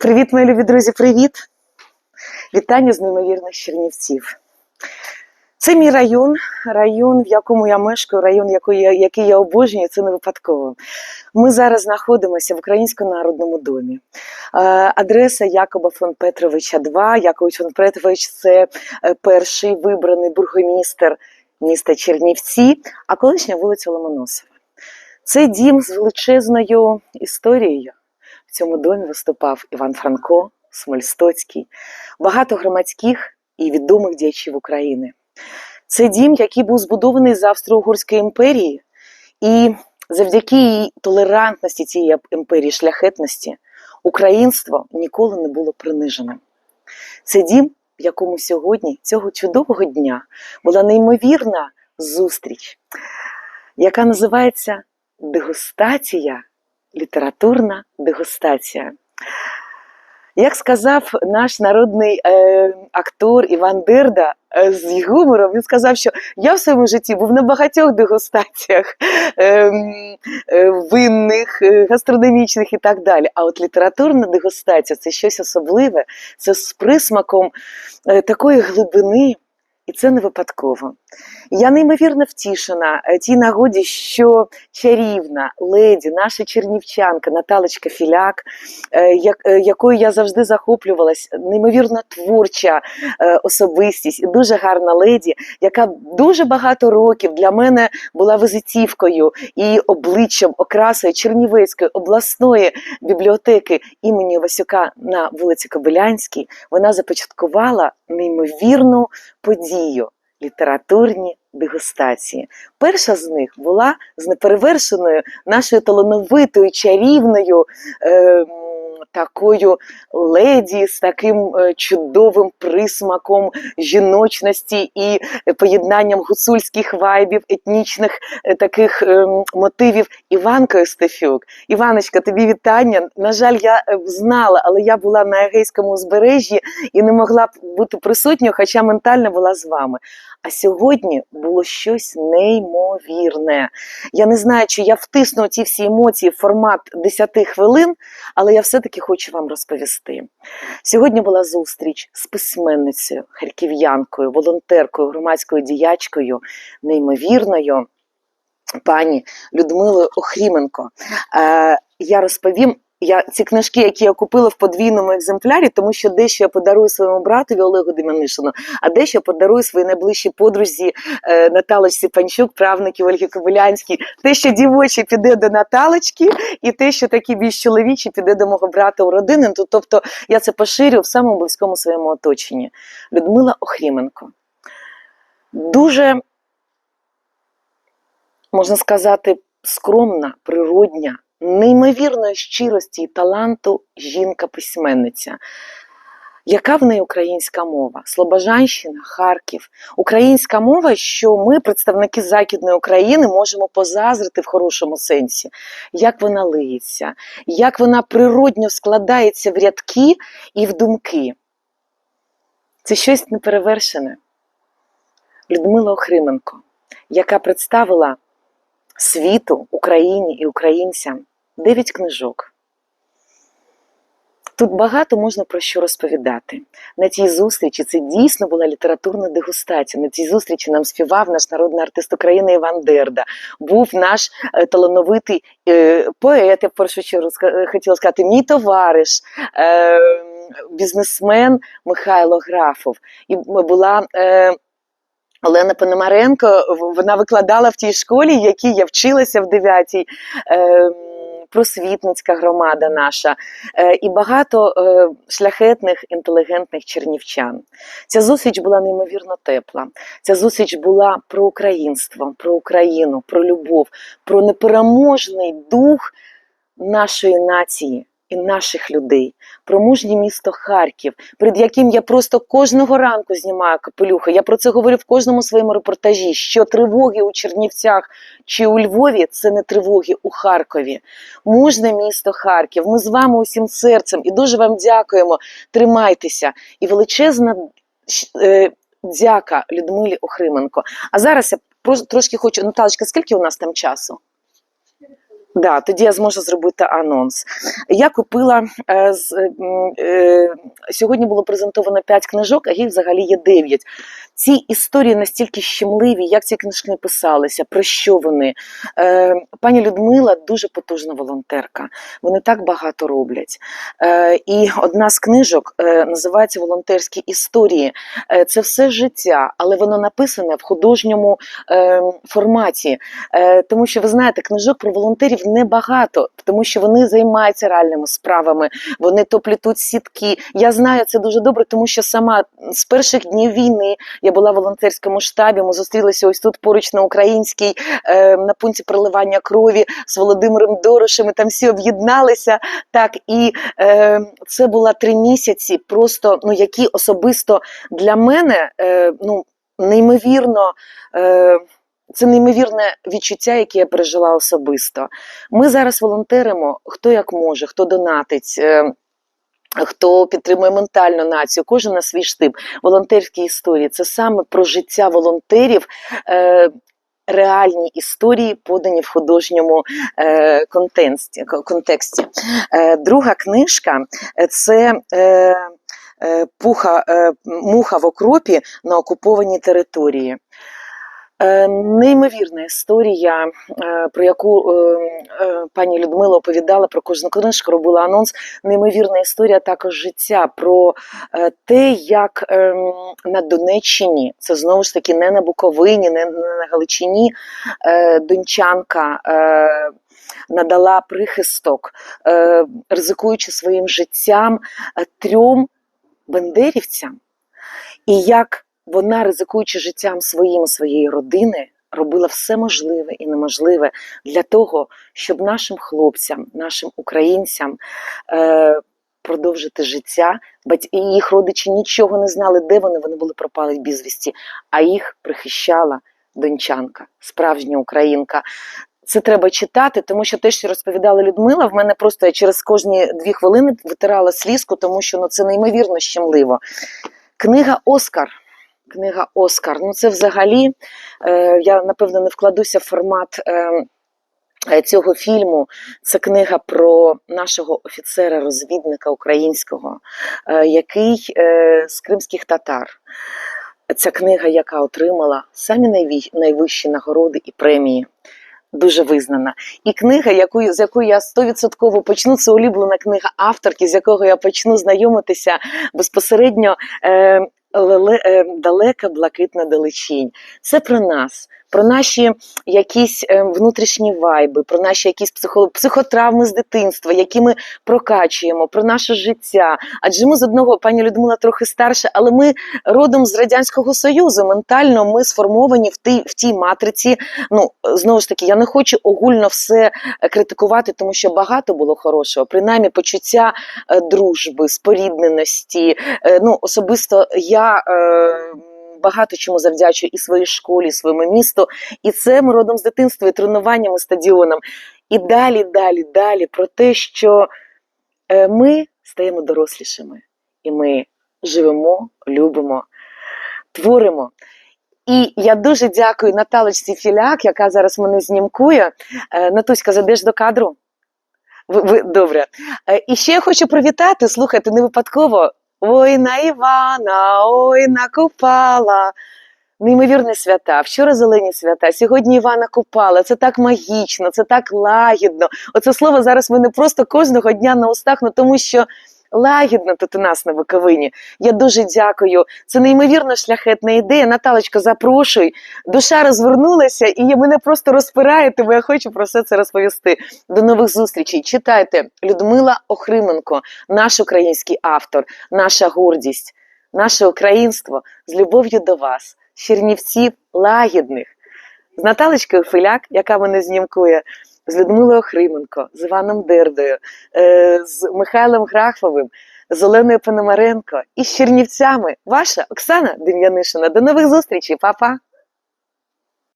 Привіт, мої любі друзі, привіт! Вітання з неймовірних Чернівців. Це мій район, район, в якому я мешкаю, район, який я, обожнюю, це не випадково. Ми зараз знаходимося в Українському народному домі. Адреса Якоба фон Петровича 2. Якович фон Петрович це е, перший вибраний бургомістер міста Чернівці, а колишня вулиця Ломоносова. Це дім з величезною історією. В цьому домі виступав Іван Франко, Смольстоцький, багато громадських і відомих діячів України. Це дім, який був збудований з Австро-Угорської імперії, і завдяки її толерантності цієї імперії, шляхетності, українство ніколи не було приниженим. Це дім, в якому сьогодні, цього чудового дня, була неймовірна зустріч, яка називається Дегустація літературна дегустація. Як сказав наш народний е, актор Іван Дерда е, з гумором, він сказав, що я в своєму житті був на багатьох дегустаціях е, е, винних, е, гастрономічних і так далі. А от літературна дегустація це щось особливе, це з присмаком е, такої глибини. І це не випадково. Я неймовірно втішена е, тій нагоді, що чарівна леді, наша чернівчанка Наталочка Філяк, е, е, якою я завжди захоплювалась, неймовірно творча особистість і дуже гарна леді, яка дуже багато років для мене була визитівкою і обличчям, окрасою Чернівецької обласної бібліотеки імені Васюка на вулиці Кобилянській. Вона започаткувала неймовірну подію літературні дегустації. Перша з них була з неперевершеною нашою талановитою чарівною. Е, Такою леді з таким е, чудовим присмаком жіночності і поєднанням гуцульських вайбів, етнічних е, таких ем, мотивів Іванкою Стефюк. Іваночка, тобі вітання. На жаль, я е, знала, але я була на Егейському узбережжі і не могла б бути присутньою, хоча ментально була з вами. А сьогодні було щось неймовірне. Я не знаю, чи я втисну ці всі емоції в формат 10 хвилин, але я все-таки хочу вам розповісти. Сьогодні була зустріч з письменницею, харків'янкою, волонтеркою, громадською діячкою, неймовірною пані Людмилою Охріменко. Е, я розповім. Я ці книжки, які я купила в подвійному екземплярі, тому що дещо я подарую своєму братові Олегу Демянишину, а дещо я подарую своїй найближчій подрузі е, Наталочці Панчук, правників Ольги Кобилянській. Те, що дівоче піде до Наталочки, і те, що такі більш чоловічі піде до мого брата у родини. Тобто я це поширю в самому близькому своєму оточенні. Людмила Охріменко. Дуже, можна сказати, скромна, природня, неймовірної щирості і таланту жінка-письменниця. Яка в неї українська мова? Слобожанщина, Харків. Українська мова, що ми, представники Західної України, можемо позазрити в хорошому сенсі, як вона лиється, як вона природньо складається в рядки і в думки. Це щось неперевершене. Людмила Охрименко, яка представила світу, Україні і українцям дев'ять книжок. Тут багато можна про що розповідати. На цій зустрічі це дійсно була літературна дегустація. На цій зустрічі нам співав наш народний артист України Іван Дерда. Був наш е, талановитий е, поет, я в першу чергу е, хотіла сказати, мій товариш, е, бізнесмен Михайло Графов. І була Олена Пономаренко, вона викладала в тій школі, в якій я вчилася в 9-й. Е, Просвітницька громада наша е, і багато е, шляхетних інтелігентних чернівчан. Ця зустріч була неймовірно тепла. Ця зустріч була про українство, про Україну, про любов, про непереможний дух нашої нації і наших людей, про мужнє місто Харків, перед яким я просто кожного ранку знімаю капелюха. Я про це говорю в кожному своєму репортажі. Що тривоги у Чернівцях чи у Львові це не тривоги у Харкові. Мужне місто Харків. Ми з вами усім серцем і дуже вам дякуємо. Тримайтеся. І величезна е, дяка Людмилі Охрименко. А зараз я трошки хочу. Наталочка, скільки у нас там часу? Да, тоді я зможу зробити анонс. Я купила е, е, е, сьогодні було презентовано 5 книжок, а їх взагалі є 9. Ці історії настільки щемливі, як ці книжки писалися, про що вони. Е, пані Людмила дуже потужна волонтерка. Вони так багато роблять. Е, і одна з книжок е, називається Волонтерські історії. Е, це все життя, але воно написане в художньому е, форматі. Е, тому що ви знаєте, книжок про волонтерів небагато, тому що вони займаються реальними справами, вони то плетуть сітки. Я знаю це дуже добре, тому що сама з перших днів війни я була в волонтерському штабі. Ми зустрілися ось тут поруч на українській е, на пункті проливання крові з Володимиром Дорошем. і Там всі об'єдналися. Так і е, це було три місяці, просто ну які особисто для мене е, ну неймовірно. Е, це неймовірне відчуття, яке я пережила особисто. Ми зараз волонтеримо, хто як може, хто донатить. е, Хто підтримує ментальну націю, кожен на свій штиб. Волонтерські історії це саме про життя волонтерів, е, реальні історії, подані в художньому е, контексті. контексті. Е, друга книжка це е, е, пуха, е, муха в окропі на окупованій території. Е, Неймовірна історія, е, про яку е, е, пані Людмила оповідала про кожну книжку, робила анонс. Неймовірна історія також життя про те, як ем, на Донеччині, це знову ж таки не на Буковині, не на Галичині, дончанка. Надала прихисток, ризикуючи своїм життям трьом бендерівцям, і як вона, ризикуючи життям своїм своєї родини, робила все можливе і неможливе для того, щоб нашим хлопцям, нашим українцям е, продовжити життя. І їх родичі нічого не знали, де вони, вони були пропали безвісті, а їх прихищала дончанка, справжня українка. Це треба читати, тому що те, що розповідала Людмила, в мене просто я через кожні дві хвилини витирала слізку, тому що ну, це неймовірно щемливо. Книга Оскар. Книга Оскар. Ну, це взагалі, е, я напевно не вкладуся в формат е, е, цього фільму. Це книга про нашого офіцера-розвідника українського, який з кримських татар. Ця книга, яка отримала самі найвищі нагороди і премії. Дуже визнана. І книга, яку, з якою я стовідсотково почну, це улюблена книга авторки, з якого я почну знайомитися безпосередньо далека блакитна далечінь. Це про нас, про наші якісь е, внутрішні вайби, про наші якісь психо, психотравми з дитинства, які ми прокачуємо, про наше життя. Адже ми з одного, пані Людмила трохи старша, але ми родом з Радянського Союзу. Ментально ми сформовані в тій, в тій матриці. Ну, знову ж таки, я не хочу огульно все е, критикувати, тому що багато було хорошого. Принаймні, почуття е, дружби, спорідненості. Ну, особисто я. Багато чому завдячую і своїй школі, і своєму місту, і це ми родом з дитинства, і тренуванням, і стадіоном. І далі, далі, далі про те, що е, ми стаємо дорослішими, і ми живемо, любимо, творимо. І я дуже дякую Наталочці Філяк, яка зараз мене знімкує. Е, Натуська, зайдеш до кадру? Ви, ви, добре. Е, І ще я хочу привітати, слухайте, не випадково. Ой на Івана, ой на Купала. Неймовірні свята. Вчора зелені свята, сьогодні Івана Купала. Це так магічно, це так лагідно. Оце слово зараз мене просто кожного дня на устах, ну тому що лагідно тут у нас на Буковині. Я дуже дякую. Це неймовірно шляхетна ідея. Наталочка, запрошуй. Душа розвернулася і мене просто розпирає, тому я хочу про все це розповісти. До нових зустрічей. Читайте Людмила Охрименко, наш український автор, наша гордість, наше українство з любов'ю до вас, Чернівців лагідних, з Наталочкою Филяк, яка мене знімкує, з Людмилою Хрименко, з Іваном Дердою, е, з Михайлом Граховим, з Оленою Пономаренко і з Чернівцями. Ваша Оксана Дем'янишина. До нових зустрічей, Па-па!